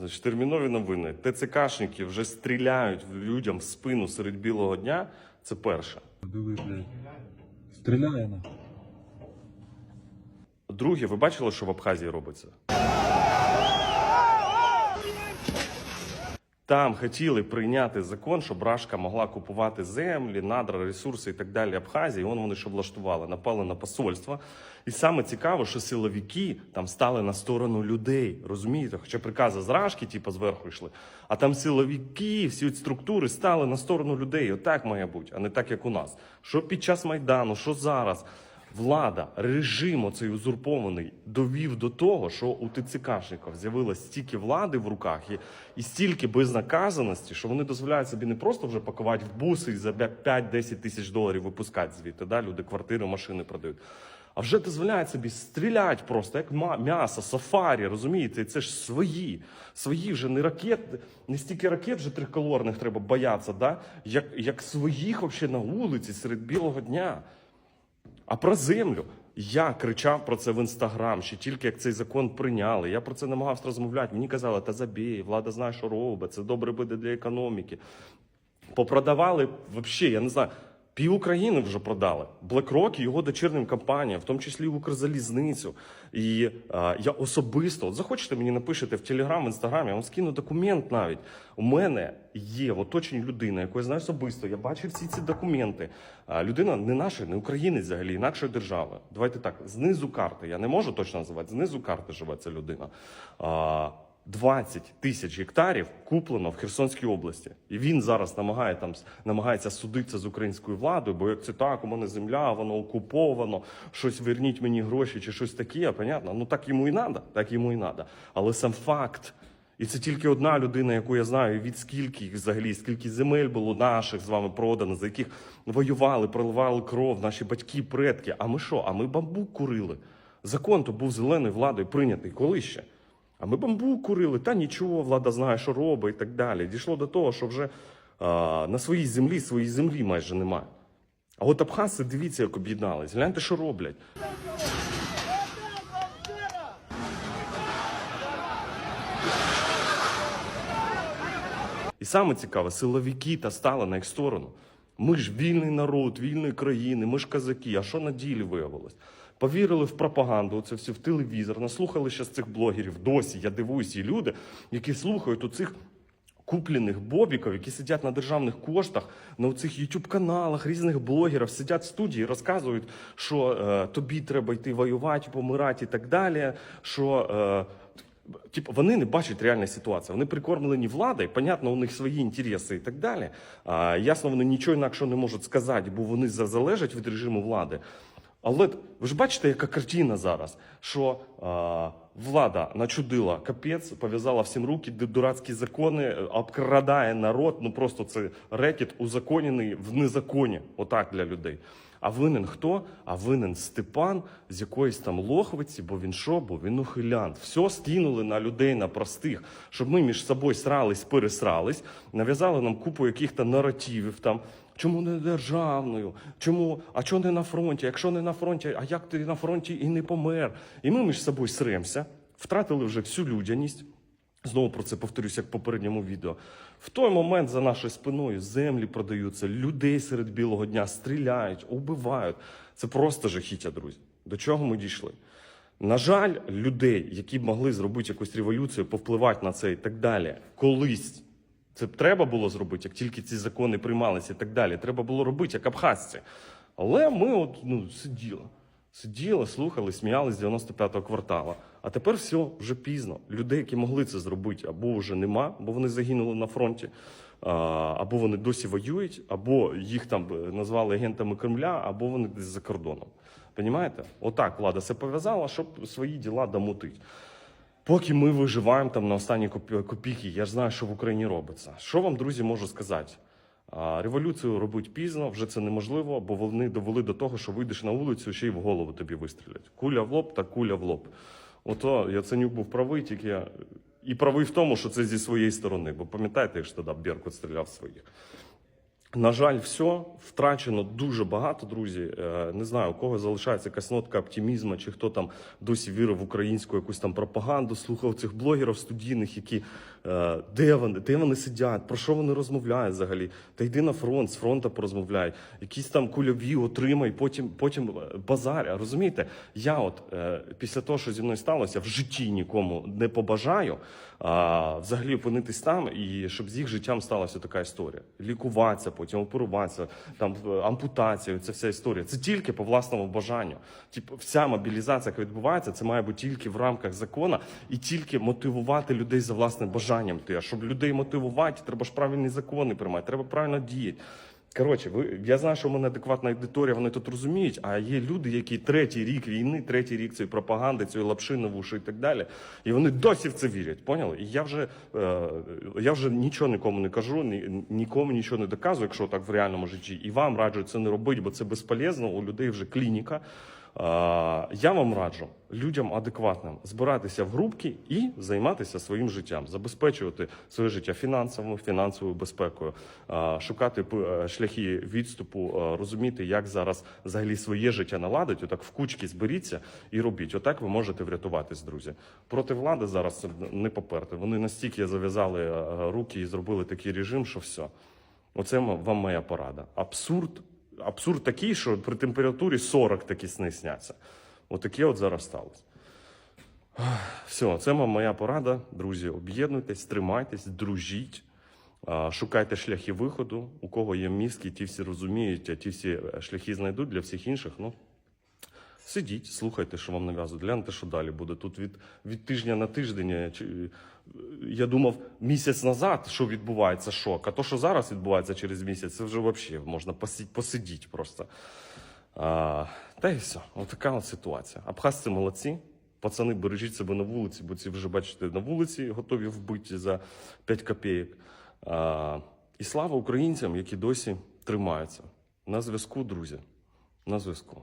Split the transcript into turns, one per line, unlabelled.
Значить, термінові новини. ТЦКшники вже стріляють людям в спину серед білого дня. Це перше.
Диви, блядь. Стріляє на.
Друге, ви бачили, що в Абхазії робиться? Там хотіли прийняти закон, щоб Рашка могла купувати землі, надра, ресурси і так далі Абхазії. Вон вони що влаштували, напали на посольство. І саме цікаво, що силовики там стали на сторону людей. Розумієте? Хоча прикази з Рашки, типу, зверху йшли. А там силовики, всі структури стали на сторону людей. Отак має бути, а не так, як у нас. Що під час Майдану, що зараз. Влада, режим оцей узурпований довів до того, що у ТЦКшників з'явилось стільки влади в руках і, і стільки безнаказаності, що вони дозволяють собі не просто вже пакувати в буси і за 5-10 тисяч доларів випускати звідти. Да? Люди квартири, машини продають. А вже дозволяють собі стріляти просто, як м'ясо, сафарі, розумієте? Це ж свої. Свої вже не ракет, не стільки ракет вже триколорних треба боятися, да? як, як своїх взагалі на вулиці серед білого дня. А про землю я кричав про це в інстаграм, ще тільки як цей закон прийняли. Я про це намагався розмовляти. Мені казали, та забій, влада знає, що робить, це добре буде для економіки. Попродавали взагалі, я не знаю. Пів України вже продали. BlackRock і його дочірним компаніям, в тому числі в Укрзалізницю. І а, я особисто, от захочете мені напишете в Телеграм, в Інстаграм, я вам скину документ навіть. У мене є в оточенні людина, яку я знаю особисто. Я бачив всі ці документи. А, людина не наша, не українець взагалі, інакшої держави. Давайте так, знизу карти. Я не можу точно називати, знизу карти живе ця людина. А, 20 тисяч гектарів куплено в Херсонській області, і він зараз намагає там намагається судитися з українською владою, бо як це так, у мене земля, воно окуповано, щось верніть мені гроші чи щось таке. Понятно? Ну так йому і треба, так йому і треба. Але сам факт. І це тільки одна людина, яку я знаю, від скільки їх взагалі, скільки земель було наших з вами продано, за яких воювали, проливали кров, наші батьки, предки. А ми що? А ми бамбук курили. Закон то був зеленою владою прийнятий коли ще? А ми бамбук курили, та нічого, влада знає, що робить і так далі. Дійшло до того, що вже а, на своїй землі своїй землі майже немає. А от абхазці, дивіться, як об'єднались. Гляньте, що роблять. І саме цікаве, силовики та стали на їх сторону. Ми ж вільний народ, вільної країни, ми ж казаки. А що на ділі виявилось? Повірили в пропаганду, це все в телевізор, наслухали ще з цих блогерів. Досі я дивуюся, і люди, які слухають оцих куплених бобіків, які сидять на державних коштах, на цих youtube каналах різних блогерів, сидять в студії, розказують, що е, тобі треба йти воювати, помирати і так далі. Що е, Типу, вони не бачать реальної ситуації. Вони прикормлені владою, понятно, у них свої інтереси і так далі. А, ясно, вони нічого інакшого не можуть сказати, бо вони за- залежать від режиму влади. Але ви ж бачите, яка картина зараз, що влада начудила капець, пов'язала всім руки, дурацькі закони, е, обкрадає народ. Ну просто це рекет узаконений в незаконі. Отак для людей. А винен хто? А винен Степан з якоїсь там лохвиці, бо він що? Бо він ухилянт. Все скинули на людей, на простих, щоб ми між собою срались, пересрались, нав'язали нам купу яких-то наративів там. Чому не державною? Чому? А чого не на фронті? Якщо не на фронті, а як ти на фронті і не помер? І ми між собою сремся, втратили вже всю людяність. Знову про це повторюсь, як в попередньому відео. В той момент за нашою спиною землі продаються, людей серед білого дня стріляють, убивають. Це просто жахіття, друзі. До чого ми дійшли? На жаль, людей, які б могли зробити якусь революцію, повпливати на це і так далі, колись це б треба було зробити, як тільки ці закони приймалися і так далі. Треба було робити, як абхазці. Але ми от ну, сиділи. Сиділи, слухали, сміялись з 95-го квартала. А тепер все вже пізно. Людей, які могли це зробити, або вже нема, бо вони загинули на фронті, або вони досі воюють, або їх там е, назвали агентами Кремля, або вони десь за кордоном. Понімаєте? Отак влада все пов'язала, щоб свої діла домутить. Поки ми виживаємо там на останні копійки, я ж знаю, що в Україні робиться. Що вам, друзі, можу сказати? Революцію робить пізно, вже це неможливо, бо вони довели до того, що вийдеш на вулицю, ще й в голову тобі вистрілять. Куля в лоб та куля в лоб. Ото Яценюк був правий, тільки і правий в тому, що це зі своєї сторони. Бо пам'ятаєте, як ж тоді Беркут стріляв своїх. На жаль, все втрачено дуже багато, друзі. Е, Не знаю, у кого залишається якась нотка оптимізму, чи хто там досі вірив в українську якусь там пропаганду, слухав цих блогерів студійних, які е, де вони, де вони сидять, про що вони розмовляють взагалі. Та йди на фронт, з фронту порозмовляй, якісь там кульові отримай, потім, потім е, базаря. Розумієте, я от після того, що зі мною сталося, в житті нікому не побажаю взагалі опинитись там, і щоб з їх життям сталася така історія. Лікуватися, потім оперуватися, там е, ампутація, це вся історія. Це тільки по власному бажанню. Типу, вся мобілізація, яка відбувається, це має бути тільки в рамках закону і тільки мотивувати людей за власним бажанням. Ти, а щоб людей мотивувати, треба ж правильні закони приймати, треба правильно діяти. Коротше, ви я знаю, що в мене адекватна аудиторія, вони тут розуміють. А є люди, які третій рік війни, третій рік цієї пропаганди, цієї лапши на вуші і так далі. І вони досі в це вірять. Поняли? І я вже е, я вже нічого нікому не кажу, ні, нікому нічого не доказую, якщо так в реальному житті. І вам раджу це не робити, бо це безполезно. У людей вже клініка. Я вам раджу людям адекватним збиратися в групки і займатися своїм життям, забезпечувати своє життя фінансовою, фінансовою безпекою, шукати е, шляхи відступу, е, розуміти, як зараз взагалі своє життя наладити. Отак в кучки зберіться і робіть. Отак ви можете врятуватись, друзі. Проти влади зараз не поперти. Вони настільки зав'язали е, руки і зробили такий режим, що все. Оце вам моя порада. Абсурд, абсурд такий, що при температурі 40 такі сни сняться. Отаке от зараз сталося. Все, це моя порада. Друзі, об'єднуйтесь, тримайтесь, дружіть, шукайте шляхи виходу. У кого є мізки, ті всі розуміють, а ті всі е, шляхи знайдуть для всіх інших. Ну, сидіть, слухайте, що вам нав'язують. Гляньте, що далі буде. Тут від, від тижня на тиждень. е, е, Я думав, місяць назад, що відбувається, шок. А то, що зараз відбувається через місяць, це вже взагалі можна посидіти, просто. А, та і все. Отака от ситуація. Абхазці молодці. Пацани, бережіть себе на вулиці, бо ці вже бачите на вулиці готові вбиті за 5 копійок. А, і слава українцям, які досі тримаються. На зв'язку, друзі. На зв'язку.